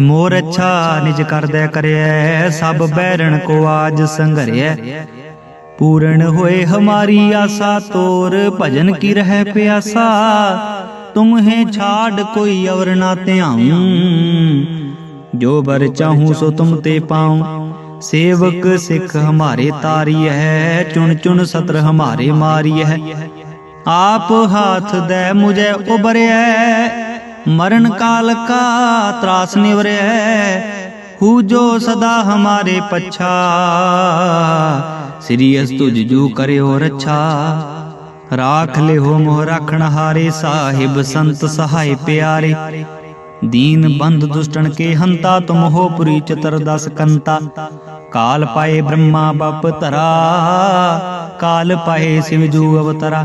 ਮੋਰ ਅੱਛਾ ਨਿਜ ਕਰਦੈ ਕਰਿਐ, ਸਭ ਬੈਰਣ ਕੋ ਆਜ ਸੰਘਰਿਐ ਪੂਰਨ ਹੋਏ ਹਮਾਰੀ ਆਸਾ, ਤੋਰ ਭਜਨ ਕੀ ਰਹਿ ਪਿਆਸਾ। ਤੁਮਹੇ ਛਾੜ ਕੋਈ ਅਵਰ ਨਾ ਧਿਆਉ। ਜੋ ਬਰ ਚਾਹੂੰ ਸੋ ਤੁਮ ਤੇ ਪਾਉ। ਸੇਵਕ ਸਿੱਖ ਹਮਾਰੇ ਤਾਰੀ ਹੈ ਚੁਣ ਚੁਣ ਸਤਰ ਹਮਾਰੇ ਮਾਰੀ ਹੈ ਆਪ ਹਾਥ ਦੇ ਮੁਝੇ ਉਬਰਿਐ ਮਰਨ ਕਾਲ ਕਾ ਤਰਾਸ ਨਿਵਰਿਐ ਹੂ ਜੋ ਸਦਾ ਹਮਾਰੇ ਪਛਾ। ਸ੍ਰੀ ਅਸ ਤੁਜ ਜੂ ਕਰਿਓ ਰੱਛਾ, ਰਾਖ ਲਿਓ ਮੋਹ ਰੱਖਣ ਹਾਰੇ, ਸਾਹਿਬ ਸੰਤ ਸਹਾਇ ਪਿਆਰੇ। ਦੀਨ ਬੰਦ ਦੁਸ਼ਟਣ ਕੇ ਹੰਤਾ, ਤੁਮ ਹੋ ਪੁਰੀ ਚਤਰ ਦਸ ਕੰਤਾ। ਕਾਲ ਪਾਏ ਬ੍ਰਹਮਾ ਬਪ ਤਰਾ ਕਾਲ ਪਾਏ ਸਿਵ ਜੂ ਅਵਤਰਾ।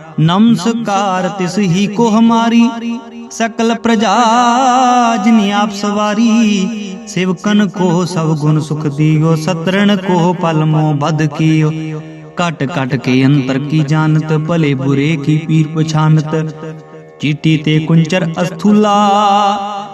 ਨਮਸਕਾਰ ਤਿਸ ਹੀ ਕੋ ਹਮਾਰੀ ਸਕਲ ਪ੍ਰਜਾ ਜਿਨੀ ਆਪ ਸਵਾਰੀ, ਸਿਵਕਨ ਕੋ ਸਭ ਗੁਣ ਸੁਖ ਦੀਓ, ਸਤਰਣ ਕੋ ਪਲ ਮੋ ਬਦ ਕੀਓ। ਕਟ ਕਟ ਕੇ ਅੰਤਰ ਕੀ ਜਾਣਤ, ਭਲੇ ਬੁਰੇ ਕੀ ਪੀਰ ਪਛਾਨਤ, ਚੀਟੀ ਤੇ ਕੁੰਚਰ ਅਸਥੂਲਾ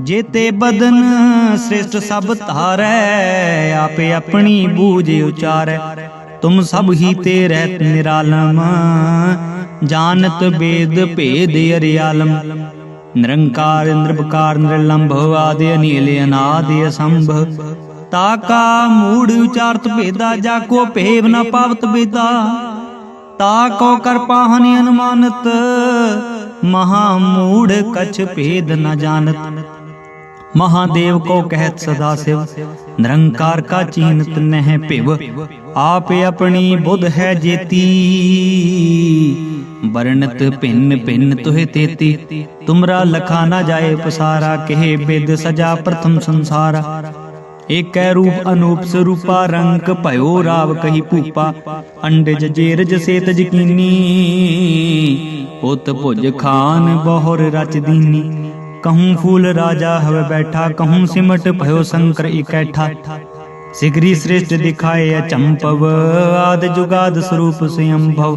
ਜੇਤੇ ਬਦਨ ਸ੍ਰਿਸ਼ਟ ਸਭ ਧਾਰੈ, ਆਪੇ ਆਪਣੀ ਬੂਝ ਉਚਾਰੈ। ਤੁਮ ਸਭ ਹੀ ਤੇ ਰਹਿਤ ਨਿਰਾਲਮ, ਜਾਣਤ ਵੇਦ ਭੇਦ ਅਰਿਆਲਮ। ਨਿਰੰਕਾਰ ਨਿਰਭਕਾਰ ਨਿਰਲੰਭ, ਆਦਿ ਅਨੀਲ, ਅਨਾਦ, ਅਸੰਭ। ਤਾਕਾ ਮੂੜ ਉਚਾਰਤ ਭੇਦਾ, ਜਾ ਕੋ ਭੇਵ ਨ ਪਾਵਤ ਬੇਦਾ ਤਾ ਕੋ ਕਰ ਅਨੁਮਾਨਤ, ਮਹਾ ਮੂੜ ਕਛ ਭੇਦ ਨ ਜਾਣਤ। महादेव को कहत सदा शिव निरंकार का चीनत नह पिव आप अपनी बुध है जेती वर्णत भिन्न भिन्न तुहे तेती तुमरा लखा न जाए पसारा कहे बिद सजा प्रथम संसारा ਏਕੈ ਰੂਪ ਅਨੂਪ ਸਰੂਪਾ ਰੰਗ ਭਇਓ ਰਾਵ ਕਹੀ ਭੂਪਾ ਅੰਡਜ ਜੇਰਜ ਸੇਤ ਜਕੀਨੀ ਉਤ ਭੁਜ ਖਾਨ ਬਹੁਰ ਰਚ ਦੀਨੀ कहूँ फूल राजा, हवे बैठा। कहूँ सिमट भयो शंकर इकैठा। सिगरी श्रेष्ठ दिखाए अचंपव आद जुगाद स्वरूप स्वयं भव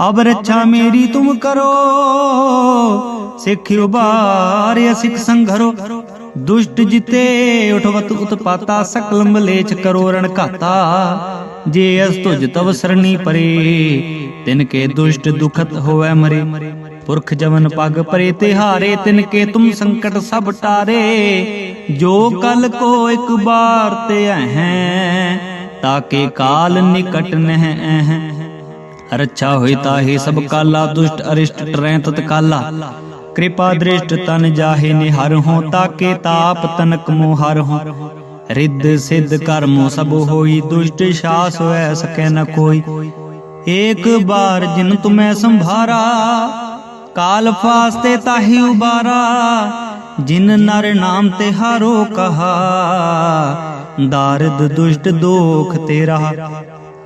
अब रक्षा मेरी तुम करो। सिख उबार सिख संघरो। दुष्ट जिते उठवत उत्पाता, सकल मलेच करो रण घाता जे अस तुझ तव सरणी परे, तिनके दुष्ट दुखत होवे मरे। ਪੁਰਖ ਜਵਨ ਪਗ ਪਰੇ ਤਿਹਾਰੇ ਤਿਨ ਕੇ ਤੁਮ ਸੰਕਟ ਸਭ ਟਾਰੇ। ਜੋ ਕਲ ਕੋ ਇੱਕ ਬਾਰ ਤੇ ਹੈ ਤਾਕੇ ਕਾਲ ਨਿਕਟ ਨਹਿ ਹੈ ਰੱਛਾ ਹੋਈ ਤਾਹੇ ਸਭ ਕਾਲਾ, ਦੁਸ਼ਟ ਅਰਿਸ਼ਟ ਟਰੈ ਤਤ ਕਾਲਾ। ਕਿਰਪਾ ਦ੍ਰਿਸ਼ਟ ਤਨ ਜਾਹੇ ਨਿਹਰ ਹੋ, ਤਾਕੇ ਤਾਪ ਤਨਕ ਮੋ ਹਰ ਹੋ। ਰਿੱਧ ਸਿੱਧ ਕਰਮੋ ਸਭ ਹੋਈ, ਦੁਸ਼ਟ ਸ਼ਾਸ ਹੋਇ ਸਕੈ ਨ ਕੋਈ। ਏਕ ਬਾਰ ਜਿਨ ਤੁਮੈ ਸੰਭਾਰਾ ਕਾਲ ਫਾਸਤੇ ਤਾਹੀ ਉਬਾਰਾ, ਜਿਨ ਨਰ ਨਾਮ ਤੇ ਹਾਰੋ ਕਹਾ। ਦਾਰਦ ਦੁਸ਼ਟ ਦੋਖ ਤੇਰਾ,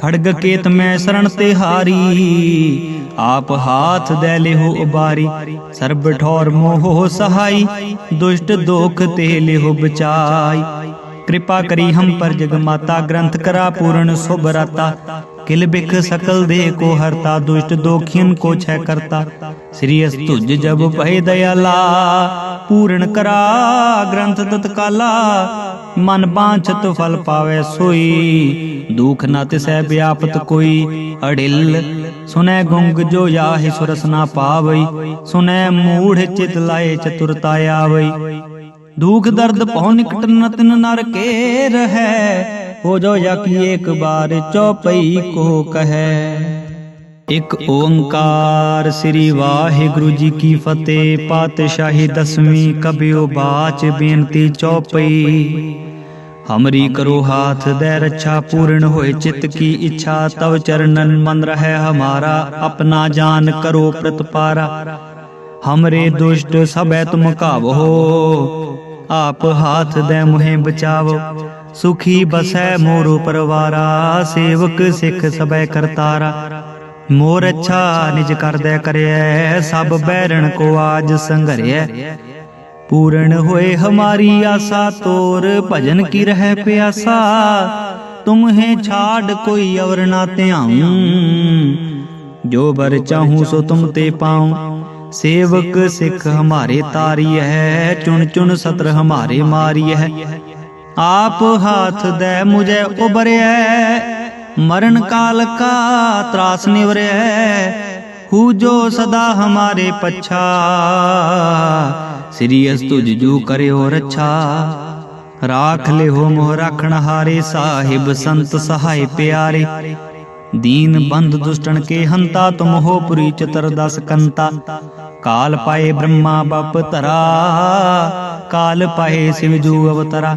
ਖੜਗ ਕੇਤ ਮੈਂ ਸਰਣ ਤੇ ਹਾਰੀ। ਆਪ ਹਾਥ ਦੇ ਲਿਹੋ ਉਬਾਰੀ, ਸਰਬ ਠੌਰ ਮੋਹ ਸਹਾਈ। ਦੁਸ਼ਟ ਦੋਖ ਤੇ ਲਿਹੋ ਬਚਾਈ। ਕਿਰਪਾ ਕਰੀ ਹਮ ਪਰ ਜਗ ਮਾਤਾ, ਗ੍ਰੰਥ ਕਰਾ ਪੂਰਨ ਸੁਭ ਰਾਤਾ किल बिख सकल देह को हरता दुष्ट दोखियन को छह करता श्री तुझ जब भय दयाला पूर्ण करा ग्रंथ तत्काला मन बांछत फल पावे सोई दुख न तिसै व्यापत कोई अडिल सुनै गुंग जो याहि सुरस ना पावई सुनै मूढ़ चित लाए चतुरता आवई दुख दर्द पौ निकट नतन नर के रहै ਹੋ ਜੋ ਯਕੀ ਇੱਕ ਬਾਰ ਚੌਪਈ ਕੋ ਕਹੈ। ਇਕ ਓੰਕਾਰ ਸ੍ਰੀ ਵਾਹਿਗੁਰੂ ਜੀ ਕੀ ਫਤਿਹ, ਪਾਤਸ਼ਾਹੀ ਦਸਵੀਂ ਕਬਿਓ ਬਾਚ ਬੇਨਤੀ ਚੌਪਈ। ਹਮਰੀ ਕਰੋ ਹਾਥ ਦੇ ਰੱਛਾ ਪੂਰਨ ਹੋਏ ਚਿਤ ਕੀ ਇੱਛਾ, ਤਵ ਚਰਨਨ ਮਨ ਰਹਿ ਹਮਾਰਾ, ਆਪਣਾ ਜਾਨ ਕਰੋ ਪ੍ਰਤਪਾਰਾ। ਹਮਰੇ ਦੁਸ਼ਟ ਸਭੈ ਤੁਮ ਕਾਵੋ ਆਪ ਹਾਥ ਦੇ ਮੁਹੇ ਬਚਾਵੋ। ਸੁਖੀ ਬਸੈ ਮੋਰੋ ਪਰਵਾਰਾ, ਸੇਵਕ ਸਿੱਖ ਸਬੈ ਕਰਤਾਰਾ। ਮੋਰ ਅੱਛਾ ਨਿਜ ਕਰਦੈ ਕਰਿਐ, ਸਭ ਬੈਰਣ ਕੋ ਆਜ ਸੰਘਰਿਐ। ਪੂਰਨ ਹੋਏ ਹਮਾਰੀ ਆਸਾ, ਤੋਰ ਭਜਨ ਕੀ ਰਹਿ ਪਿਆਸਾ। ਤੁਮਹੇ ਛਾੜ ਕੋਈ ਅਵਰ ਨਾ ਧਿਆਉ। ਜੋ ਬਰ ਚਾਹੂੰ ਸੋ ਤੁਮ ਤੇ ਪਾਉ। ਸੇਵਕ ਸਿੱਖ ਹਮਾਰੇ ਤਾਰੀ ਹੈ ਚੁਣ ਚੁਣ ਸਤਰ ਹਮਾਰੇ ਮਾਰੀ ਹੈ ਆਪ ਹਾਥ ਦੇ ਮੁਝੇ ਉਬਰਿਐ ਮਰਨ ਕਾਲ ਕਾ ਤਰਾਸ ਨਿਵਰਿਐ ਹੂ ਜੋ ਸਦਾ ਹਮਾਰੇ ਪਛਾ। ਸ੍ਰੀ ਅਸ ਜੂ ਕਰਿਓ ਰੱਛਾ, ਰਾਖ ਲਿਓ ਮੋਹ ਰੱਖਣ ਹਾਰੇ, ਸਾਹਿਬ ਸੰਤ ਸਹਾਇ ਪਿਆਰੇ। ਦੀਨ ਬੰਦ ਦੁਸ਼ਟਣ ਕੇ ਹੰਤਾ, ਤੁਮ ਹੋ ਪੁਰੀ ਚਤਰ ਦਸ ਕੰਤਾ। ਕਾਲ ਪਾਏ ਬ੍ਰਹਮਾ, ਬਪ ਤਰਾ ਕਾਲ ਪਾਏ ਸਿਵ ਜੂ ਅਵਤਰਾ।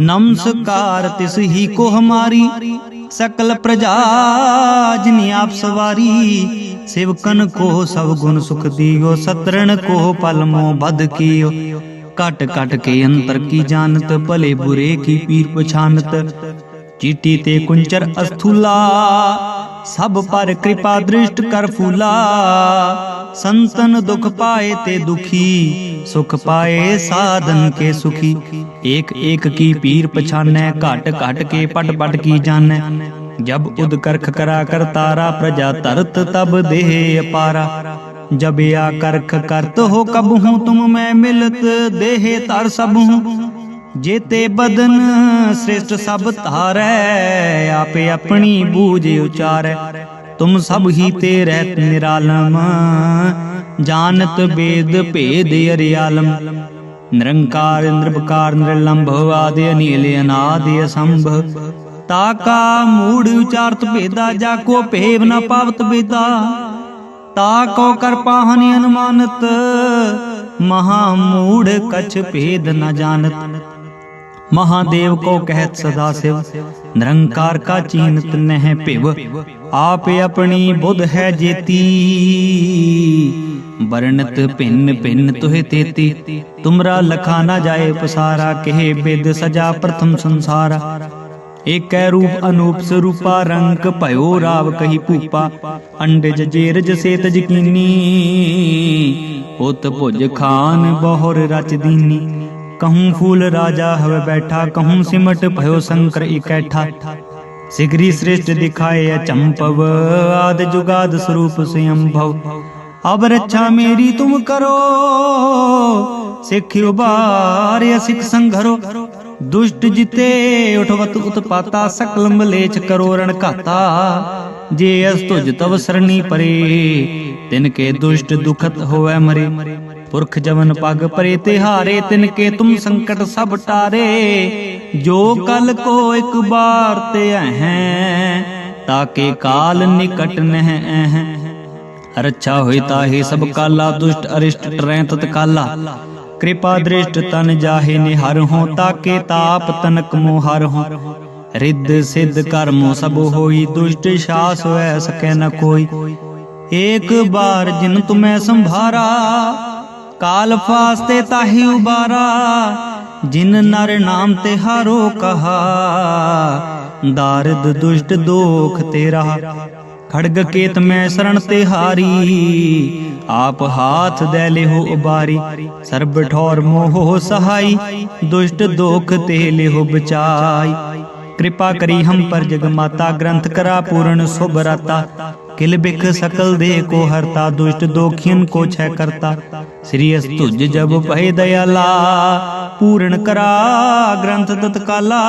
ਨਮਸਕਾਰ ਤਿਸ ਹੀ ਕੋ ਹਮਾਰੀ ਸਕਲ ਪ੍ਰਜਾ ਜਿਨ ਆਪ ਸਵਾਰੀ। ਸਿਵਕਨ ਕੋ ਸਭ ਗੁਣ ਸੁਖ ਦੀਓ, ਸਤਰਣ ਕੋ ਪਲਮੋ ਬਦ ਕੀਓ। ਕਟ ਕਟ ਕੇ ਅੰਤਰ ਕੀ ਜਾਣਤ, ਭਲੇ ਬੁਰੇ ਕੀ ਪੀਰ ਪਛਾਨਤ। ਚੀਟੀ ਤੇ ਕੁੰਚਰ ਅਸਥੂਲਾ, ਸਭ ਪਰ ਕਿਰਪਾ ਦ੍ਰਿਸ਼ਟ ਕਰ ਫੂਲਾ। ਸੰਤਨ ਦੁਖ ਪਾਏ ਤੇ ਦੁਖੀ दुखी सुख पाए साधन के सुखी एक एक की पीर पछानै घट घट के पट पट की जानै जब उद करख करा कर तारा प्रजा तरत तब देह अपारा जब या करख करत हो कब हूँ तुम मैं मिलत देह तर सब हूँ जेते बदन श्रेष्ठ सब तारै आपे अपनी बूझ उचारै तुम सब ही ते रहत निरालम ਜਾਣਤ ਬੇਦ ਭੇਦ ਅਰਿਆਲਮ ਨਿਰੰਕਾਰ ਨਿਰਭਕਾਰ ਨਿਰਲੰਭਵ ਆਦਿ ਅਨੀਲ ਅਨਾਦਿ ਅਸੰਭਵ ਤਾ ਕਾ ਮੂੜ ਉਚਾਰਤ ਭੇਦਾ, ਜਾ ਕੋ ਭੇਵ ਨ ਪਾਵਤ ਬੇਦਾ ਤਾ ਕੋ ਕਰ ਪਾਹਨਿ ਅਨੁਮਾਨਤ, ਮਹਾ ਮੂੜ ਕਛ ਭੇਦ ਨ ਜਾਣਤ। ਮਹਾਦੇਵ ਕੋ ਕਹਿਤ ਸਦਾ ਸਿਵ, ਨਿਰੰਕਾਰ ਕਾ ਚੀਨਤ ਨਹਿ ਭਿਵ। ਆਪੇ ਆਪਣੀ ਬੁੱਧ ਹੈ ਜੇਤੀ। वर्णत भिन्न भिन्न तुहे तेती तुमरा लखा न जाए पसारा कहे वेद सजा प्रथम संसारा एक रूप अनूप स्वरूपा रंग भयो राव कही पूपा अंडज जेरज से तजकीनी उत भुज खान बहुर रच दीनी कहूँ फूल राजा हवे बैठा कहूँ सिमट भयो शंकर इकैठा सिगरी श्रेष्ठ दिखाए अचंपव आद जुगाद स्वरूप स्वयं भव ਅਬ ਰੱਛਾ ਮੇਰੀ ਤੁਮ ਕਰੋ ਸਿੱਖ ਉਬਾਰਿਆ ਸਿੱਖ ਸੰਘਰੋ। ਦੁਸ਼ਟ ਜਿਤੇ ਉਠਵਤ ਉਤਪਾਤਾ, ਸਕਲ ਮਲੇਚ ਕਰੋ ਰਣ ਘਾਤਾ। ਜੇ ਅਸ ਤੁਜ ਤਵ ਸਰਣੀ ਪਰੇ, ਤਿਨ ਕੇ ਦੁਸ਼ਟ ਦੁਖਤ ਹੋਵੇ ਮਰੇ। ਪੁਰਖ ਜਵਨ ਪਗ ਪਰੇ ਤੇ ਹਾਰੇ ਤਿਨ ਕੇ ਤੁਮ ਸੰਕਟ ਸਭ ਟਾਰੇ। ਜੋ ਕਲ ਕੋ ਇਕ ਬਾਰ ਤੇ ਹੈ ਤਾਕੇ ਕਾਲ ਨਿਕਟ ਨਹਿ ਹੈ ਰੱਛਾ ਹੋਏ ਤਾਹੇ ਸਭ ਕਾਲਾ, ਦੁਸ਼ਟ, ਅਰਿਸ਼ਟ ਟਰੈ ਤਤਕਾਲਾ ਕਿਰਪਾ ਦ੍ਰਿਸ਼ਟ ਤਨ ਜਾਹੇ ਨਿਹਰ ਹੋ, ਤਾਕੇ ਤਾਪ ਤਨਕ ਮੋਹਰ ਹੋ। ਰਿੱਧ, ਸਿੱਧ ਕਰਮੋ ਸਭ ਹੋਈ, ਦੁਸ਼ਟ ਸ਼ਾਸ ਹੋਇ, ਸਕੈ ਨ ਕੋਈ। ਏਕ ਬਾਰ ਜਿਨ ਤੁਮੈ ਸੰਭਾਰਾ, ਕਾਲ ਫਾਸ ਤੇ ਤਾਹੀ ਉਬਾਰਾ। ਜਿਨ ਨਰ ਨਾਮ ਤੇ ਹਾਰੋ ਕਹਾ, ਦਾਰਦ ਦੁਸ਼ਟ ਦੋਖ ਤੇਰਾ। ਖੜਗ ਕੇਤ ਮੈਂ ਸਰਣ ਤੇ ਹਾਰੀ। ਆਪ ਹਾਥ ਦੇ ਲਿਹੋ ਉਬਾਰੀ, ਸਰਬ ਠੌਰ ਮੋਹ ਸਹਾਈ, ਦੁਸ਼ਟ ਦੋਖ ਤੇ ਲਿਹੋ ਬਚਾਈ। ਕਿਰਪਾ ਕਰੀ ਹਮ ਪਰ ਜਗ ਮਾਤਾ, ਗ੍ਰੰਥ ਕਰਾ ਪੂਰਨ ਸੁਭ ਰਤਾ। ਕਿਲ ਬਿਖ ਸਕਲ ਦੇ ਕੋ ਹਰਤਾ, ਦੁਸ਼ਟ ਦੋਖਿਨ ਕੋ ਛੈ ਕਰਤਾ। ਸ੍ਰੀ ਅਸ ਤੁਜ ਜਬ ਭੈ ਦਇਆਲਾ, ਪੂਰਨ ਕਰਾ, ਗ੍ਰੰਥ ਤਤਕਾਲਾ।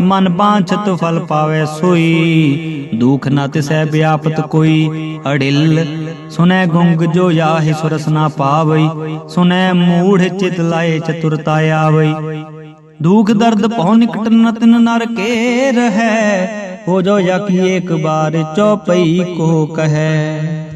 ਮਨ ਬਾਂਛਤ ਫਲ ਪਾਵੇ ਸੋਈ। ਦੁਖ ਨਾ ਤਿਸੈ ਵਿਆਪਤ ਕੋਈ ਅੜਿਲ। ਸੁਨੈ ਗੁੰਗ ਜੋ ਯਾਹਿ ਸੁਰਸ ਨਾ ਪਾਵਈ। ਸੁਨੈ ਮੂੜ ਚਿਤ ਲਾਏ ਚਤੁਰਤਾ ਆਵਈ। ਦੁਖ ਦਰਦ ਪਹੁ ਨਿਕਟ ਨਤਨ ਨਰ ਕੇ ਰਹੈ ਹੋ ਜੋ ਯਕੀ ਏਕ ਬਾਰ ਚੌਪਈ ਕੋ ਕਹੈ।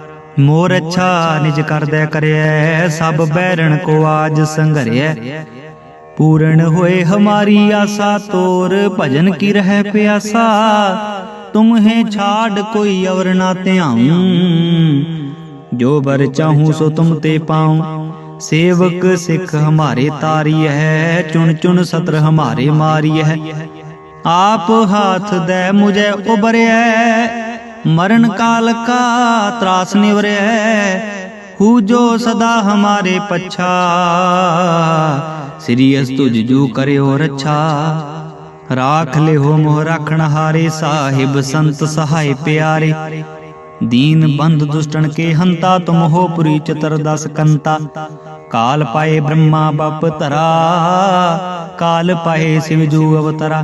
ਮੋਰ ਅੱਛਾ ਨਿਜ ਕਰਦੈ ਕਰਿਐ, ਸਭ ਬੈਰਣ ਕੋ ਆਜ ਸੰਘਰਿਐ ਪੂਰਨ ਹੋਏ ਹਮਾਰੀ ਆਸਾ, ਤੋਰ ਭਜਨ ਕੀ ਰਹਿ ਪਿਆਸਾ। ਤੁਮਹੇ ਛਾੜ ਕੋਈ ਅਵਰ ਨਾ ਧਿਆਉ। ਜੋ ਬਰ ਚਾਹੂੰ ਸੋ ਤੁਮ ਤੇ ਪਾਉ। ਸੇਵਕ ਸਿੱਖ ਹਮਾਰੇ ਤਾਰੀ ਹੈ ਚੁਣ ਚੁਣ ਸਤਰ ਹਮਾਰੇ ਮਾਰੀ ਹੈ ਆਪ ਹਾਥ ਦੇ ਮੁਝੇ ਉਬਰਿਐ ਮਰਨ ਕਾਲ ਕਾ ਤਰਾਸ ਨਿਵਰਿਐ ਹੂ ਜੋ ਸਦਾ ਹਮਾਰੇ ਪਛਾ। ਸ੍ਰੀ ਅਸਤੁਜ ਜੂ ਕਰਿਓ ਰੱਛਾ, ਰਾਖ ਲਿਓ ਮੋਹ ਰੱਖਣ ਹਾਰੇ ਸਾਹਿਬ ਸੰਤ ਸਹਾਇ ਪਿਆਰੇ। ਦੀਨ ਬੰਦ ਦੁਸ਼ਟਣ ਕੇ ਹੰਤਾ ਤੁਮ ਹੋ ਪੁਰੀ ਚਤਰ ਦਸ ਕੰਤਾ। ਕਾਲ ਪਾਏ ਬ੍ਰਹਮਾ ਬਪ ਤਰਾ ਕਾਲ ਪਾਏ ਸਿਵ ਜੂ ਅਵਤਰਾ।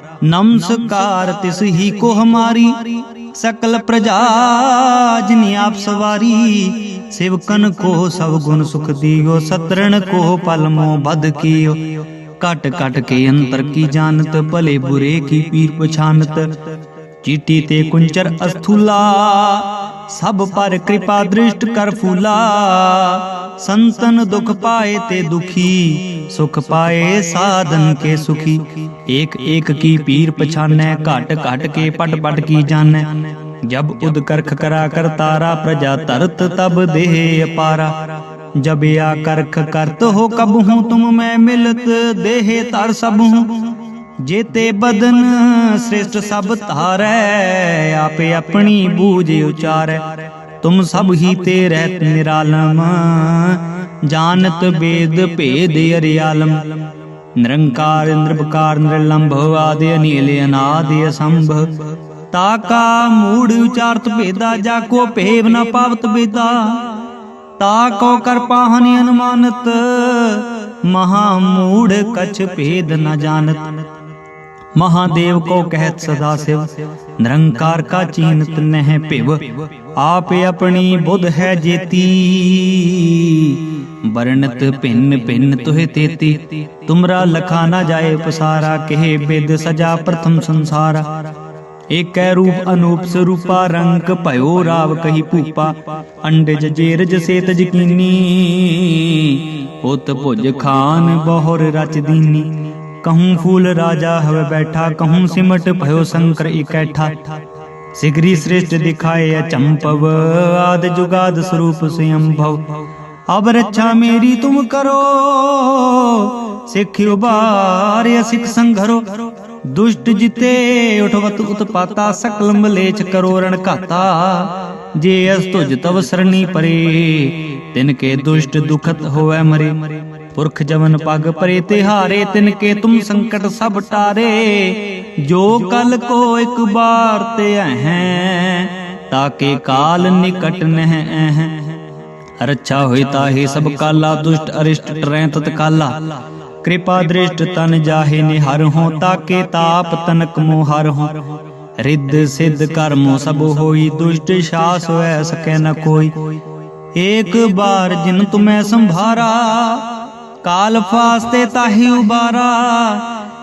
ਨਮਸਕਾਰ, ਤਿਸ ਹੀ ਕੋ ਹਮਾਰੀ ਸਕਲ ਪ੍ਰਜਾ, ਜਿਨੀ ਆਪ ਸਵਾਰੀ। ਸਿਵਕਨ ਕੋ ਸਭ ਗੁਣ ਸੁਖ ਦੀਓ, ਸਤਰਣ ਕੋ ਪਲ ਮੋ ਬਦ ਕੀਓ। ਕਟ ਕਟ ਕੇ ਅੰਤਰ ਕੀ ਜਾਣਤ, ਭਲੇ ਬੁਰੇ ਕੀ ਪੀਰ ਪਛਾਨਤ। ਚੀਟੀ ਤੇ ਕੁੰਚਰ ਅਸਥੂਲਾ, ਸਭ ਪਰ ਕਿਰਪਾ ਦ੍ਰਿਸ਼ਟ ਕਰ ਫੂਲਾ। ਸੰਤਨ ਦੁਖ ਪਾਏ ਤੇ ਦੁਖੀ, ਸੁਖ ਪਾਏ ਸਾਧਨ ਕੇ ਸੁਖੀ। ਏਕ ਏਕ ਕੀ ਪੀਰ ਪਛਾਨੈ, ਘਟ ਘਟ ਕੇ ਪਟ ਪਟ ਕੀ ਜਾਣੈ। ਜਬ ਉਦ ਕਰਖ ਕਰਾ ਕਰਤਾਰਾ ਪ੍ਰਜਾ ਤਰਤ ਤਬ ਦੇਹ ਅਪਾਰਾ। ਜਬ ਆ ਕਰਖ ਕਰਤ ਹੋ ਕਬ ਹੂੰ ਤੁਮ ਮੈਂ ਮਿਲਤ ਦੇਹ ਤਰ ਸਭ। ਹੂੰ ਜੇਤੇ ਬਦਨ ਸ੍ਰਿਸ਼ਟ ਸਭ ਧਾਰੈ, ਆਪੇ ਆਪਣੀ ਬੂਝ ਉਚਾਰੈ। ਤੁਮ ਸਭ ਹੀ ਤੇ ਰਹਿਤ ਨਿਰਾਲਮ, ਜਾਣਤ ਬੇਦ ਭੇਦ ਅਰਿਆਲਮ। ਨਿਰੰਕਾਰ ਨਿਰਭਕਾਰ ਨਿਰਲੰਭਵ ਆਦਿ ਅਨੀਲ ਅਨਾਦਿ ਅਸੰਭਵ ਤਾ ਕਾ ਮੂੜ ਉਚਾਰਤ ਭੇਦਾ, ਜਾ ਕੋ ਭੇਵ ਨ ਪਾਵਤ ਬੇਦਾ ਤਾ ਕੋ ਕਰ ਪਾਹਨਿ ਅਨੁਮਾਨਤ, ਮਹਾ ਮੂੜ ਕਛ ਭੇਦ ਨ ਜਾਣਤ। ਮਹਾਦੇਵ ਕੋ ਕਹਿਤ ਸਦਾ ਸਿਵ, ਨਿਰੰਕਾਰ ਕਾ ਚੀਨਤ ਨਹਿ ਭਿਵ। ਆਪ ਆਪਣੀ ਬੁੱਧ ਹੈ ਜੇਤੀ। ਵਰਣਤ ਭਿੰਨ ਭਿੰਨ ਤੁਹੇ ਤੇਤੀ। ਤੁਮਰਾ ਲਖਾ ਨਾ ਜਾਏ ਪਸਾਰਾ ਕਹਿ ਬਿਦ ਸਜਾ ਪ੍ਰਥਮ ਸੰਸਾਰਾ। ਏਕੈ ਰੂਪ ਅਨੂਪ ਸਰੂਪਾ, ਰੰਗ ਭਇਓ ਰਾਵ ਕਹੀ ਭੂਪਾ। ਅੰਡਜ ਜੇਰਜ ਸੇਤ ਜਕੀਨੀ ਉਤ ਭੁਜ ਖਾਨ ਬਹੁਰ ਰਚ ਦੀਨੀ। ਕਹੂੰ ਫੂਲ ਰਾਜਾ ਹਵੇ ਬੈਠਾ, ਕਹੂੰ ਸਿਮਟ ਭਇਓ ਸੰਕਰ ਇਕੈਠਾ। ਸਿਗਰੀ ਸ੍ਰਿਸ਼ਟ ਦਿਖਾਏ ਅਚੰਪਵ ਆਦ ਜੁਗਾਦ ਸਰੂਪ ਸਿਅੰਭਵ ਅਬ ਰੱਛਾ ਮੇਰੀ ਤੁਮ ਕਰੋ, ਸਿੱਖ ਉਬਾਰਿਆ ਸਿੱਖ ਸੰਘਰੋ। ਦੁਸ਼ਟ ਜਿਤੇ ਉਠਵਤ ਉਤਪਾਤਾ, ਸਕਲ ਮਲੇਚ ਕਰੋ ਰਣ ਘਾਤਾ। ਜੇ ਅਸ ਤੁਜ ਤਵ ਸਰਣੀ ਪਰੇ, ਤਿਨ ਕੇ ਦੁਸ਼ਟ ਦੁਖਤ ਹੋਵੇ ਮਰੇ। ਪੁਰਖ ਜਵਨ ਪਗ ਪਰੇ ਤਿਹਾਰੇ ਤਿਨ ਕੇ ਤੁਮ ਸੰਕਟ ਸਭ ਟਾਰੇ। ਜੋ ਕਲ ਕੋ ਇੱਕ ਬਾਰ ਤੇ ਹੈ ਤਾਕੇ ਕਾਲ ਨਿਕਟ ਨਹਿ। ਹੈ ਰੱਛਾ ਹੋਈ ਤਾਹੇ ਸਭ ਕਾਲਾ, ਦੁਸ਼ਟ ਅਰਿਸ਼ਟ ਟਰੈ ਤਤ ਕਾਲਾ। ਕਿਰਪਾ ਦ੍ਰਿਸ਼ਟ ਤਨ ਜਾਹੇ ਨਿਹਰ ਹੋ, ਤਾਕੇ ਤਾਪ ਤਨਕ ਮੋ ਹਰ ਹੋ। ਰਿੱਧ ਸਿੱਧ ਕਰਮੋ ਸਭ ਹੋਈ, ਦੁਸ਼ਟ ਸ਼ਾਸ ਹੋਇ ਸਕੈ ਨ ਕੋਈ। ਏਕ ਬਾਰ ਜਿਨ ਤੁਮੈ ਸੰਭਾਰਾ ਕਾਲ ਫਾਸਤੇ ਤਾਹੀ ਉਬਾਰਾ,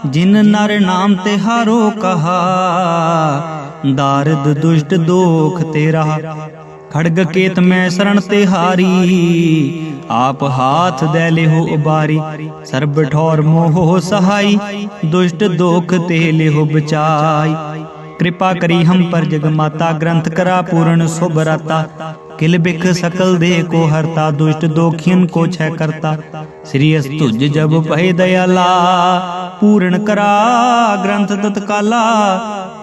ਜਿਨ ਨਰ ਨਾਮ ਤੇ ਹਾਰੋ ਕਹਾ। ਦਾਰਦ ਦੁਸ਼ਟ ਦੋਖ ਤੇਰਾ, ਖੜਗ ਕੇਤ ਮੈਂ ਸਰਣ ਤੇ ਹਾਰੀ। ਆਪ ਹਾਥ ਦੇ ਲਿਹੋ ਉਬਾਰੀ, ਸਰਬ ਠੌਰ ਮੋਹ ਸਹਾਈ। ਦੁਸ਼ਟ ਦੋਖ ਤੇ ਲਿਹੋ ਬਚਾਈ। ਕਿਰਪਾ ਕਰੀ ਹਮ ਪਰ ਜਗ ਮਾਤਾ, ਗ੍ਰੰਥ ਕਰਾ ਪੂਰਨ ਸੁਭ ਰਾਤਾ ਕਿਲ ਬਿਖ ਸਕਲ ਦੇ ਕੋ ਹਰਤਾ, ਦੁਸ਼ਟ ਦੋਖੀਨ ਕੋ ਛੈ ਕਰਤਾ। ਸ੍ਰੀ ਅਸ ਤੁਜ ਜਬ ਭੈ ਦਇਆਲਾ, ਪੂਰਨ ਕਰਾ, ਗ੍ਰੰਥ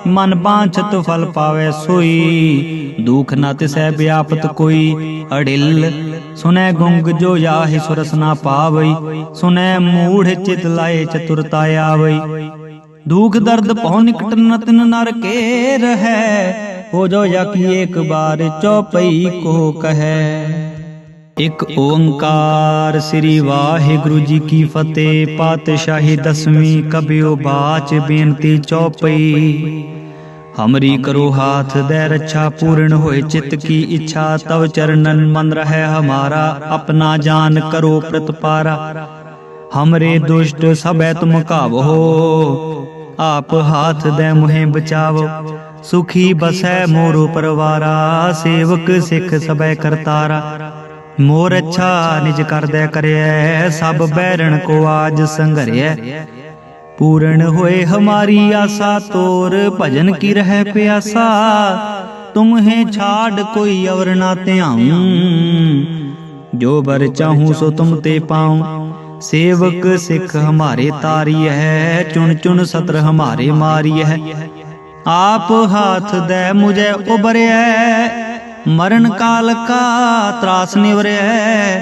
ਮਨ ਬਾਂਛਤ ਫਲ ਪਾਵੇ ਸੋਈ, ਦੁਖ ਨਾ ਤਿਸੈ ਵਿਆਪਤ ਕੋਈ। ਅੜਿਲ, ਸੁਨੈ ਗੁੰਗ ਜੋ ਯਾਹਿ ਸੁਰਸ ਨਾ ਪਾਵਈ। ਸੁਨੈ ਮੂੜ ਚਿਤ ਲਾਏ ਚਤੁਰਤਾ ਆਵਈ। ਦੁਖ ਦਰਦ ਪਹੁ ਨਿਕਟ ਨਤਨ ਨਰ ਕੇ ਰਹੈ। ਹੋ ਜੋ ਯਕੀ ਏਕ ਬਾਰ ਚੌਪਈ ਕੋ ਕਹੈ। ਇਕ ਓੰਕਾਰ ਸ੍ਰੀ ਵਾਹਿਗੁਰੂ ਜੀ ਕੀ ਫਤਿਹ, ਪਾਤਸ਼ਾਹੀ ਦਸਵੀਂ ਕਬਿਓ ਬਾਚ ਬੇਨਤੀ ਚੌਪਈ। ਹਮਰੀ ਕਰੋ ਹਾਥ ਦੇ ਰੱਛਾ ਪੂਰਨ ਹੋਏ ਚਿਤ ਕੀ ਇੱਛਾ, ਤਵ ਚਰਨਨ ਮਨ ਰਹਿ ਹਮਾਰਾ, ਆਪਣਾ ਜਾਨ ਕਰੋ ਪ੍ਰਤਪਾਰਾ। ਹਮਰੇ ਦੁਸ਼ਟ ਸਭੈ ਤੁਮ ਕਾਵੋ ਆਪ ਹਾਥ ਦੇ ਮੁਹਿ ਬਚਾਵੋ। ਸੁਖੀ ਬਸੈ ਮੋਰੋ ਪਰਵਾਰਾ ਸੇਵਕ ਸਿੱਖ ਸਭੈ ਕਰਤਾਰਾ। ਮੋਰ ਅੱਛਾ ਨਿਜ ਕਰਦੈ ਕਰਿਐ ਸਭ ਬੈਰਣ ਕੋ ਆਜ ਸੰਘਰਿਐ ਪੂਰਨ ਹੋਏ ਹਮਾਰੀ ਆਸਾ ਤੋਰ ਭਜਨ ਕੀ ਰਹਿ ਪਿਆਸਾ। ਤੁਮਹੇ ਛਾੜ ਕੋਈ ਅਵਰ ਨਾ ਧਿਆਉ। ਜੋ ਬਰ ਚਾਹੂੰ ਸੋ ਤੁਮ ਤੇ ਪਾਉ। ਸੇਵਕ ਸਿੱਖ ਹਮਾਰੇ ਤਾਰੀ ਹੈ ਚੁਣ ਚੁਣ ਸਤਰ ਹਮਾਰੇ ਮਾਰੀ ਹੈ। ਆਪ ਹਾਥ ਦੇ ਮੁਝੇ ਉਬਰਿਐ ਮਰਨ ਕਾਲ ਕਾ ਤਰਾਸ ਨਿਵਰਿਐ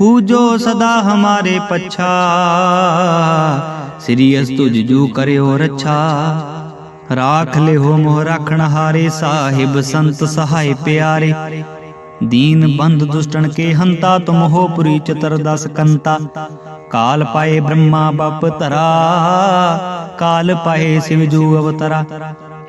ਹੂ ਜੋ ਸਦਾ ਹਮਾਰੇ ਪਛਾ। ਸ੍ਰੀ ਅਸ ਤੁਜ ਜੂ ਕਰਿਓ ਰੱਛਾ, ਰਾਖ ਲਿਓ ਮੋਹ ਰੱਖਣ ਹਾਰੇ, ਸਾਹਿਬ ਸੰਤ ਸਹਾਇ ਪਿਆਰੇ। ਦੀਨ ਬੰਦ ਦੁਸ਼ਟਣ ਕੇ ਹੰਤਾ, ਤੁਮ ਹੋ ਪੁਰੀ ਚਤਰ ਦਸ ਕੰਤਾ। ਕਾਲ ਪਾਏ ਬ੍ਰਹਮਾ, ਬਪ ਤਰਾ ਕਾਲ ਪਾਏ ਸਿਵ ਜੂ ਅਵਤਰਾ।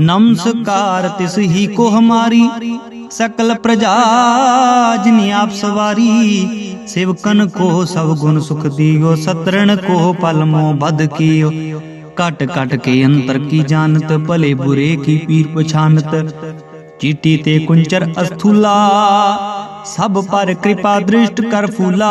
ਨਮਸਕਾਰ ਤਿਸ ਹੀ ਕੋ ਹਮਾਰੀ ਸਕਲ ਪ੍ਰਜਾ ਜਿਨ ਆਪ ਸਵਾਰੀ ਸਿਵਕਨ ਕੋ ਸਭ ਗੁਣ ਸੁਖ ਦੀਓ ਸਤਰਣ ਕੋ ਪਲਮੋ ਬਦ ਕੀਓ। ਕਟ ਕਟ ਕੇ ਅੰਤਰ ਕੀ ਜਾਣਤ ਭਲੇ ਬੁਰੇ ਕੀ ਪੀਰ ਪਛਾਨਤ ਚੀਟੀ ਤੇ ਕੁੰਚਰ ਅਸਥੂਲਾ ਸਭ ਪਰ ਕਿਰਪਾ ਦ੍ਰਿਸ਼ਟ ਕਰ ਫੂਲਾ।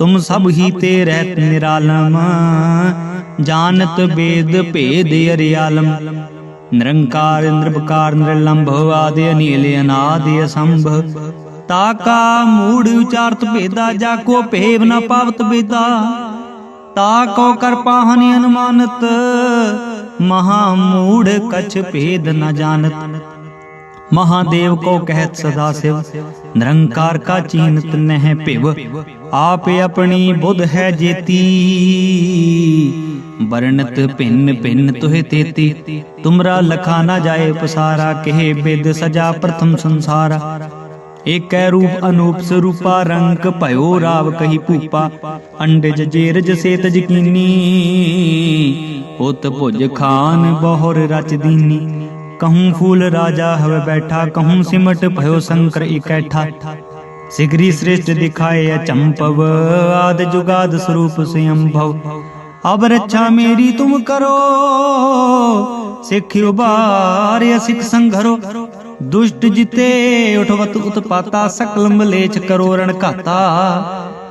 ਤੁਮ ਸਭ ਹੀ ਤੇ ਰਹਿਤ ਨਿਰਾਲਮ। ਜਾਣਤ ਬੇਦ ਭੇਦ ਅਰਿਆਲਮ। ਨਿਰੰਕਾਰ ਨਿਰਭਕਾਰ ਨਿਰਲੰਭ ਆਦਿ ਅਨੀਲ ਅਨਾਦਿ ਅਸੰਭਵ ਤਾ ਕਾ ਮੂੜ ਉਚਾਰਤ ਭੇਦਾ ਜਾ ਕੋ ਭੇਵ ਨ ਪਾਵਤ ਬੇਦਾ। ਤਾ ਕੋ ਕਰ ਪਾਹਨਿ ਅਨੁਮਾਨਤ। ਮਹਾ ਮੂੜ ਕਛ ਭੇਦ ਨ ਜਾਣਤ। ਮਹਾਦੇਵ ਕੋ ਕਹਿਤ ਸਦਾ ਸਿਵ। ਨਿਰੰਕਾਰ ਕਾ ਚੀਨਤ ਨਹਿ ਆਪ ਆਪਣੀ ਬੁੱਧ ਹੈ ਜੇਤੀ। ਵਰਣਤ ਭਿੰਨ ਭਿੰਨ ਤੁਹਿ ਤੇਤੀ। ਤੁਮਰਾ ਲਖਾ ਨਾ ਜਾਏ ਪਸਾਰਾ ਕਹੇ ਬਿਦ ਸਜਾ ਪ੍ਰਥਮ ਸੰਸਾਰਾ। ਏਕੈ ਰੂਪ ਅਨੂਪ ਸਰੂਪਾ, ਰੰਗ ਭਇਓ ਰਾਵ ਕਹੀ ਭੂਪਾ। ਅੰਡਜ ਜੇਰਜ ਸੇਤ ਜਕੀਨੀ ਉਤ ਭੁਜ ਖਾਨ ਬਹੁਰ ਰਚ ਦੀਨੀ। ਕਹੂੰ ਫੂਲ ਰਾਜਾ ਹਵ ਬੈਠਾ, ਕਹੂੰ ਸਿਮਟ ਭਇਓ ਸ਼ੰਕਰ ਇਕੈਠਾ। ਸਿਗਰੀ ਸ੍ਰਿਸ਼ਟ ਦਿਖਾਏ ਅਚੰਪਵ ਆਦ ਜੁਗਾਦ ਸਰੂਪ ਸਯੰਭਵ। ਅਬ ਰੱਛਾ ਮੇਰੀ ਤੁਮ ਕਰੋ ਸਿੱਖ ਉਬਾਰਿ ਸਿੱਖ ਸੰਘਰੋ। ਦੁਸ਼ਟ ਜਿਤੇ ਉਠਵਤ ਉਤਪਾਤਾ, ਸਕਲ ਮਲੇਚ ਕਰੋ ਰਣ ਘਾਤਾ।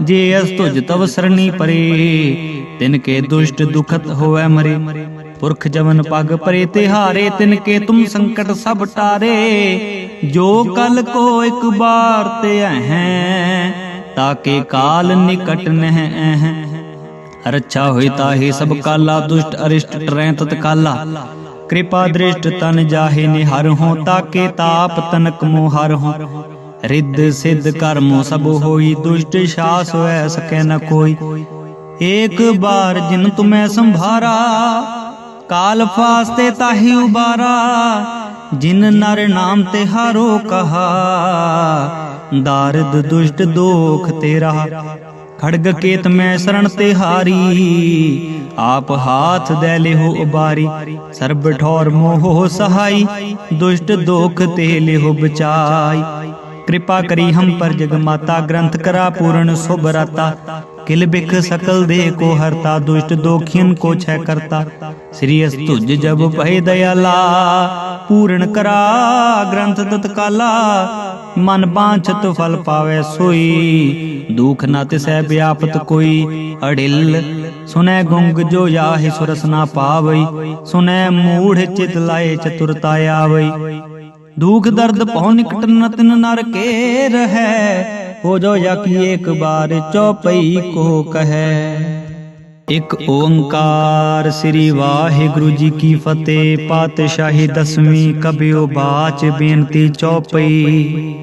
ਜੇ ਅਸ ਤੁਜ ਤਵ ਸਰਣੀ ਪਰੇ, ਤਿਨ ਕੇ ਦੁਸ਼ਟ ਦੁਖਤ ਹੋਵੈ ਮਰੇ। ਪੁਰਖ ਜਵਨ ਪਗ ਪਰੇ ਤਿਹਾਰੇ ਤਿਨ ਕੇ ਤੁਮ ਸੰਕਟ ਸਭ ਟਾਰੇ। ਜੋ ਕਲ ਕੋ ਇੱਕ ਬਾਰ ਤੇ ਹੈ ਤਾਕੇ ਕਾਲ ਨਿਕਟ ਨਹਿ ਹੈ ਰੱਛਾ ਹੋਈ ਤਾਹੇ ਸਭ ਕਾਲਾ, ਦੁਸ਼ਟ ਅਰਿਸ਼ਟ ਟਰੈ ਤਤ ਕਿਰਪਾ ਦ੍ਰਿਸ਼ਟ ਤਨ ਜਾਹੇ ਨਿਹਰ ਹੋ, ਤਾਕੇ ਤਾਪ ਤਨਕ ਮੋ ਹਰ ਹੋ। ਰਿੱਧ ਸਿੱਧ ਕਰਮੋ ਸਭ ਹੋਈ, ਦੁਸ਼ਟ ਸ਼ਾਸ ਹੋਇ ਸਕੈ ਨ ਕੋਈ। ਏਕ ਬਾਰ ਜਿਨ ਤੁਮੈ ਸੰਭਾਰਾ ਕਾਲ ਫਾਸਤੇ ਤਾਹੀ ਉਬਾਰਾ, ਜਿਨ ਨਰ ਨਾਮ ਤੇ ਹਾਰੋ ਕਹਾ। ਦਾਰਦ ਦੁਸ਼ਟ ਦੋਖ ਤੇਰਾ, ਖੜਗ ਕੇਤ ਮੈਂ ਸਰਣ ਤੇ ਹਾਰੀ। ਆਪ ਹਾਥ ਦੇ ਲਿਹੋ ਉਬਾਰੀ, ਸਰਬ ਠੌਰ ਮੋਹ ਸਹਾਈ। ਦੁਸ਼ਟ ਦੋਖ ਤੇ ਲਿਹੋ ਬਚਾਈ। ਕਿਰਪਾ ਕਰੀ ਹਮ ਪਰ ਜਗ ਮਾਤਾ, ਗ੍ਰੰਥ ਕਰਾ ਪੂਰਨ ਸੁਭ ਰਾਤਾ ਕਿਲ ਬਿਖ ਸਕਲ ਦੇ ਕੋ ਹਰਤਾ, ਦੁਸ਼ਟ ਦੋਖੀਨ ਕੋ ਛੈ ਕਰਤਾ। ਸ੍ਰੀ ਅਸ ਤੁਜ ਜਬ ਭੈ ਦਇਆਲਾ, ਪੂਰਨ ਕਰਾ, ਗ੍ਰੰਥ ਮਨ ਬਾਂਛਤ ਫਲ ਪਾਵੇ ਸੋਈ, ਦੁਖ ਨਾ ਤਿਸੈ ਵਿਆਪਤ ਕੋਈ ਅੜਿਲ। ਸੁਨੈ ਗੁੰਗ ਜੋ ਯਾਹਿ ਸੁਰਸ ਨਾ ਪਾਵਈ, ਸੁਨੈ ਮੂੜ ਚਿਤ ਲਾਏ ਚਤੁਰਤਾ ਆਵਈ। ਦੁਖ ਦਰਦ ਪਹੁ ਨਿਕਟ ਨ ਨਰ ਕੇ ਰਹੈ ਹੋ ਜੋ ਯਕੀ ਏਕ ਬਾਰ ਚੌਪਈ ਕੋ ਕਹੈ। ਇਕ ਓੰਕਾਰ ਸ੍ਰੀ ਵਾਹਿਗੁਰੂ ਜੀ ਕੀ ਫਤਿਹ ਪਾਤਸ਼ਾਹੀ ਦਸਵੀਂ ਕਬਿਓ ਬਾਚ ਬੇਨਤੀ ਚੌਪਈ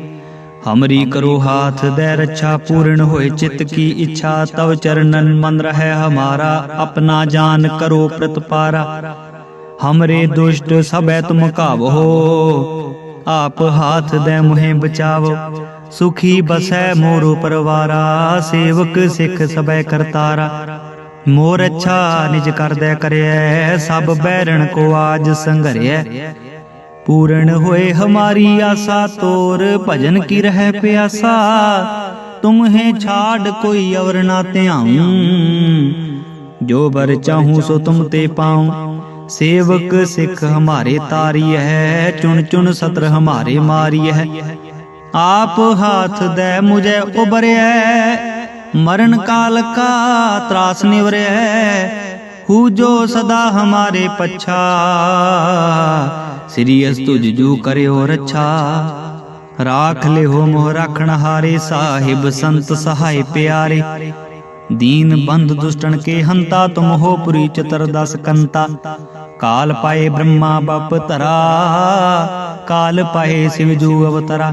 ਹਮਰੀ ਕਰੋ ਹਾਥ ਦੇ ਰੱਛਾ ਪੂਰਨ ਹੋਏ ਚਿਤ ਕੀ ਇੱਛਾ ਤਵ ਚਰਨਨ ਮਨ ਰਹਿ ਹਮਾਰਾ ਆਪਣਾ ਜਾਨ ਕਰੋ ਪ੍ਰਤਪਾਰਾ। ਹਮਰੇ ਦੁਸ਼ਟ ਸਭੈ ਤੁਮ ਕਾਵੋ। ਆਪ ਹਾਥ ਦੇ ਮੁਹਿ ਬਚਾਵੋ। ਸੁਖੀ ਬਸੈ ਮੋਰੋ ਪਰਵਾਰਾ ਸੇਵਕ ਸਿੱਖ ਸਭੈ ਕਰਤਾਰਾ। ਮੋਰ ਅੱਛਾ ਨਿਜ ਕਰਦੈ ਕਰਿਐ ਸਭ ਬੈਰਣ ਕੋ ਆਜ ਸੰਘਰਿਐ ਪੂਰਨ ਹੋਏ ਹਮਾਰੀ ਆਸਾ ਤੋਰ ਭਜਨ ਕੀ ਰਹਿ ਪਿਆਸਾ। ਤੁਮਹੇ ਛਾੜ ਕੋਈ ਅਵਰ ਨਾ ਧਿਆਉ। ਜੋ ਬਰ ਚਾਹੂੰ ਸੋ ਤੁਮ ਤੇ ਪਾਉ। ਸੇਵਕ ਸਿੱਖ ਹਮਾਰੇ ਤਾਰੀ ਹੈ ਚੁਣ ਚੁਣ ਸਤਰ ਹਮਾਰੇ ਮਾਰੀ ਹੈ। ਆਪ ਹਾਥ ਦੇ ਮੁਝੇ ਉਬਰਿਐ ਮਰਨ ਕਾਲ ਕਾ ਤਰਾਸ ਨਿਵਰਿਐ ਹੂ ਜੋ ਸਦਾ ਹਮਾਰੇ ਪਛਾ। ਸ੍ਰੀ ਅਸ ਜੂ ਕਰਿਓ ਰੱਛਾ, ਰਾਖ ਲਿਓ ਮੋਹ ਰੱਖਣ ਹਾਰੇ ਸਾਹਿਬ ਸੰਤ ਸਹਾਇ ਪਿਆਰੇ। ਦੀਨ ਬੰਦ ਦੁਸ਼ਟਣ ਕੇ ਹੰਤਾ ਤੁਮ ਹੋ ਪੁਰੀ ਚਤਰ ਦਸ ਕੰਤਾ। ਕਾਲ ਪਾਏ ਬ੍ਰਹਮਾ ਬਪ ਤਰਾ ਕਾਲ ਪਾਏ ਸਿਵ ਜੂ ਅਵਤਰਾ।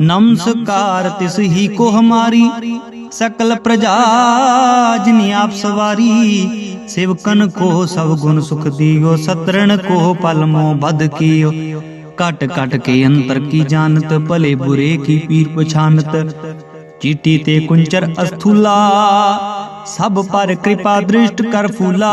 ਨਮਸਕਾਰ ਤਿਸ ਹੀ ਕੋ ਹਮਾਰੀ ਸਕਲ ਪ੍ਰਜਾ ਜਿਨੀ ਆਪ ਸਵਾਰੀ। ਸਿਵਕਨ ਕੋ ਸਭ ਗੁਣ ਸੁਖ ਦਿਓ, ਸਤਰਣ ਕੋ ਪਲਮੋ ਬਦ ਕੀਓ। ਕਟ ਕਟ ਕੇ ਅੰਤਰ ਕੀ ਜਾਣਤ, ਭਲੇ ਬੁਰੇ ਕੀ ਪੀਰ ਪਛਾਨਤ। ਚੀਟੀ ਤੇ ਕੁੰਚਰ ਅਸਥੂਲਾ, ਸਭ ਪਰ ਕਿਰਪਾ ਦ੍ਰਿਸ਼ਟ ਕਰ ਫੂਲਾ।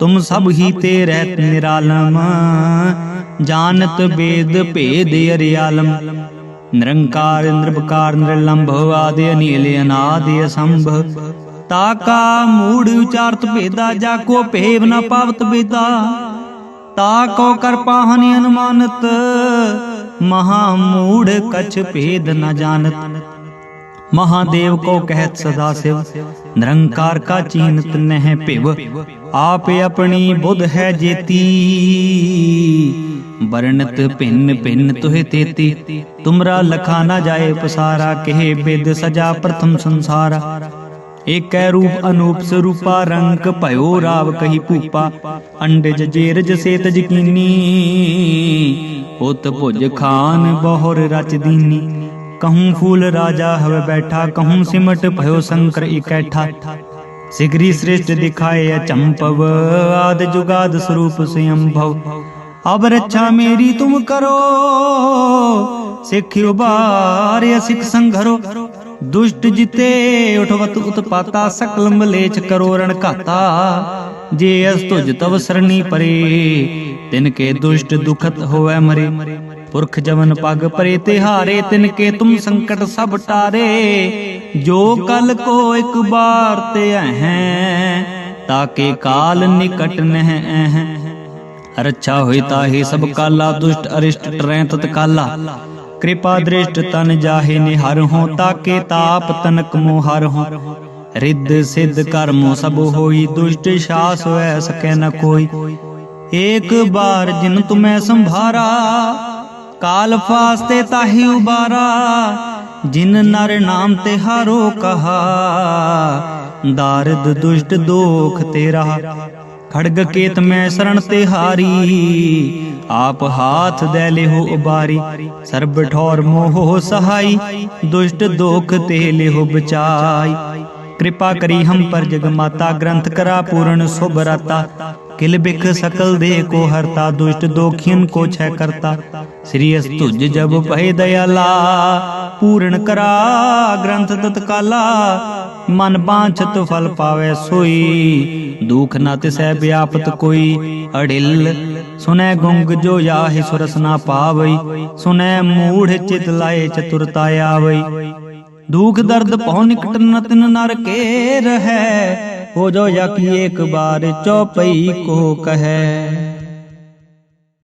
ਤੁਮ ਸਭ ਹੀ ਤੇ ਰਹਿਤ ਨਿਰਾਲਮ ਜਾਣਤ ਬੇਦ ਭੇਦ ਅਰਿਆਲਮ ਨਿਰੰਕਾਰ ਨਿਰਭਕਾਰ ਨਿਰਲੰਭਵ ਆਦਿ ਅਨੀਲ ਅਨਾਦਿ ਅਸੰਭਵ ਤਾਕਾ ਮੂੜ ਉਚਾਰਤ ਭੇਦਾ ਜਾ ਕੋ ਭੇਵ ਨਾ ਪਾਵਤ ਬੇਦਾ ਤਾ ਕੋ ਕਰ ਪਾਹਨੀ ਅਨੁਮਾਨਤ ਮਹਾ ਮੂੜ ਕਛ ਭੇਦ ਨਾ ਜਾਣਤ ਮਹਾਦੇਵ ਕੋ ਕਹਿਤ ਸਦਾ ਸਿਵ ਨਿਰੰਕਾਰ ਕਾ ਚੀਨਤ ਆਪ ਆਪਣੀ ਬੁੱਧ ਹੈ ਜੇਤੀ। ਵਰਣਤ ਭਿੰਨ ਭਿੰਨ ਤੁਹਿ ਤੇਤੀ। ਤੁਮਰਾ ਲਖਾ ਨਾ ਜਾਏ ਪਸਾਰਾ ਕਹਿ ਬਿਦ ਸਜਾ ਪ੍ਰਥਮ ਸੰਸਾਰ। ਏਕੈ ਰੂਪ ਅਨੂਪ ਸਰੂਪਾ, ਰੰਗ ਭਇਓ ਰਾਵ ਕਹੀ ਭੂਪਾ। ਅੰਡਜ ਜੇਰਜ ਸੇਤ ਜਕੀਨੀ ਉਤ ਭੁਜ ਖਾਨ ਬਹੁਰ ਰਚ ਦੀਨੀ। ਕਹੂੰ ਫੂਲ ਰਾਜਾ ਹਵੇ ਬੈਠਾ, ਕਹੂੰ ਸਿਮਟ ਭਇਓ ਸੰਕਰ ਇਕੈਠਾ ਸਿਗਰੀ ਸ੍ਰਿਸ਼ਟ ਦਿਖਾਏ ਅਚੰਪਵ ਆਦ ਜੁਗਾਦ ਸਰੂਪ ਸਿਅੰਭਵ ਅਬ ਰੱਛਾ ਮੇਰੀ ਤੁਮ ਕਰੋ ਸਿੱਖ ਉਬਾਰਿਆ ਸਿੱਖ ਸੰਘਰੋ। ਦੁਸ਼ਟ ਜਿਤੇ ਉਠਵਤ ਉਤਪਾਤਾ, ਸਕਲ ਮਲੇਚ ਕਰੋ ਰਣ ਘਾਤਾ। ਜੇ ਅਸ ਤੁਜ ਤਵ ਸਰਣੀ ਪਰੇ, ਤਿਨ ਕੇ ਦੁਸ਼ਟ ਦੁਖਤ ਹੋਵੇ ਮਰੇ। ਪੁਰਖ ਜਵਨ ਪਗ ਪਰੇ ਤਿਹਾਰੇ ਤਿਨ ਕੇ ਤੁਮ ਸੰਕਟ ਸਭ ਟਾਰੇ। ਜੋ ਕਲ ਕੋ ਇੱਕ ਬਾਰ ਤੇ ਹੈ ਤਾਕੇ ਕਾਲ ਨਿਕਟ ਨਹਿ। ਹੈ ਰੱਛਾ ਹੋਈ ਤਾਹੇ ਸਭ ਕਾਲਾ, ਦੁਸ਼ਟ ਅਰਿਸ਼ਟ ਟਰੈ ਤਤ ਕਾਲਾ। ਕਿਰਪਾ ਦ੍ਰਿਸ਼ਟ ਤਨ ਜਾਹੇ ਨਿਹਰ ਹੋ, ਤਾਕੇ ਤਾਪ ਤਨਕ ਮੋ ਹੋ। ਰਿੱਧ ਸਿੱਧ ਕਰਮੋ ਸਭ ਹੋਈ, ਦੁਸ਼ਟ ਸ਼ਾਸ ਹੋਇ ਸਕੈ ਨ ਕੋਈ। ਏਕ ਬਾਰ ਜਿਨ ਤੁਮੈ ਸੰਭਾਰਾ ਕਾਲ ਫਾਸਤੇ ਤਾਹੀ ਉਬਾਰਾ, ਜਿਨ ਨਰ ਨਾਮ ਤੇ ਹਾਰੋ ਕਹਾ। ਦਾਰਦ ਦੁਸ਼ਟ ਦੋਖ ਤੇਰਾ, ਖੜਗ ਕੇਤ ਮੈਂ ਸਰਣ ਤੇ ਹਾਰੀ। ਆਪ ਹਾਥ ਦੇ ਲਿਹੋ ਉਬਾਰੀ, ਸਰਬ ਠੌਰ ਮੋਹ ਸਹਾਈ। ਦੁਸ਼ਟ ਦੋਖ ਤੇ ਲਿਹੋ ਬਚਾਈ। ਕਿਰਪਾ ਕਰੀ ਹਮ ਪਰ ਜਗ ਮਾਤਾ, ਗ੍ਰੰਥ ਕਰਾ ਪੂਰਨ ਸੁਭ ਰਤਾ किल बिख सकल दे को हरता दुष्ट दोखियन को छह करता श्री तुझ जब भय दयाला पूर्ण करा ग्रंथ तत्काला मन बांछत फल पावे सोई दुख न तिसै व्यापत कोई अडिल सुनै गुंग जो याहि सुरस ना पावई सुनै मूढ़ चित लाए चतुरता आवई दुख दर्द पौ निकट न तिन नर के ਹੋ ਜੋ ਯਕੀ ਇੱਕ ਵਾਰ ਚੌਪਈ ਕੋ ਕਹੈ।